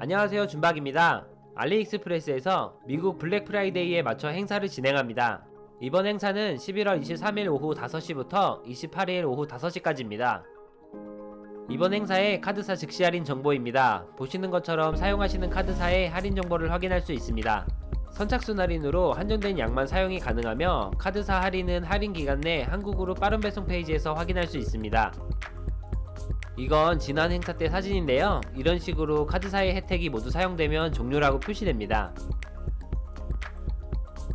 안녕하세요 준박입니다. 알리익스프레스에서 미국 블랙 프라이데이에 맞춰 행사를 진행합니다. 이번 행사는 11월 23일 오후 5시부터 28일 오후 5시까지입니다. 이번 행사의 카드사 즉시 할인 정보입니다. 보시는 것처럼 사용하시는 카드사의 할인 정보를 확인할 수 있습니다. 선착순 할인으로 한정된 양만 사용이 가능하며 카드사 할인은 할인 기간 내 한국으로 빠른 배송 페이지에서 확인할 수 있습니다. 이건 지난 행사 때 사진인데요. 이런 식으로 카드사의 혜택이 모두 사용되면 종료라고 표시됩니다.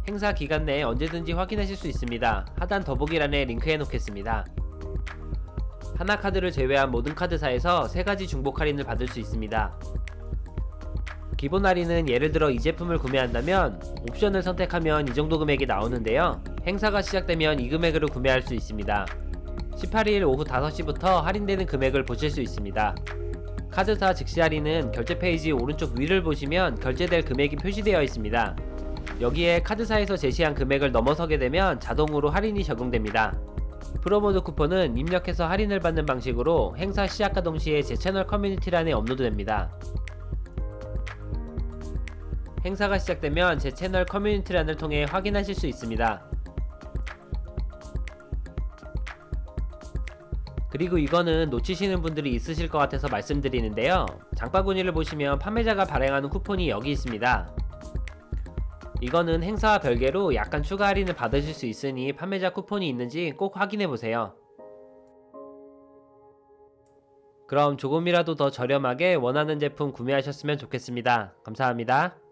행사 기간 내에 언제든지 확인하실 수 있습니다. 하단 더보기란에 링크해 놓겠습니다. 하나카드를 제외한 모든 카드사에서 3가지 중복 할인을 받을 수 있습니다. 기본 할인은 예를 들어 이 제품을 구매한다면 옵션을 선택하면 이 정도 금액이 나오는데요. 행사가 시작되면 이 금액으로 구매할 수 있습니다. 18일 오후 5시부터 할인되는 금액을 보실 수 있습니다. 카드사 즉시 할인은 결제 페이지 오른쪽 위를 보시면 결제될 금액이 표시되어 있습니다. 여기에 카드사에서 제시한 금액을 넘어서게 되면 자동으로 할인이 적용됩니다. 프로모드 쿠폰은 입력해서 할인을 받는 방식으로 행사 시작과 동시에 제 채널 커뮤니티란에 업로드됩니다. 행사가 시작되면 제 채널 커뮤니티란을 통해 확인하실 수 있습니다. 그리고 이거는 놓치시는 분들이 있으실 것 같아서 말씀드리는데요. 장바구니를 보시면 판매자가 발행하는 쿠폰이 여기 있습니다. 이거는 행사와 별개로 약간 추가 할인을 받으실 수 있으니 판매자 쿠폰이 있는지 꼭 확인해 보세요. 그럼 조금이라도 더 저렴하게 원하는 제품 구매하셨으면 좋겠습니다. 감사합니다.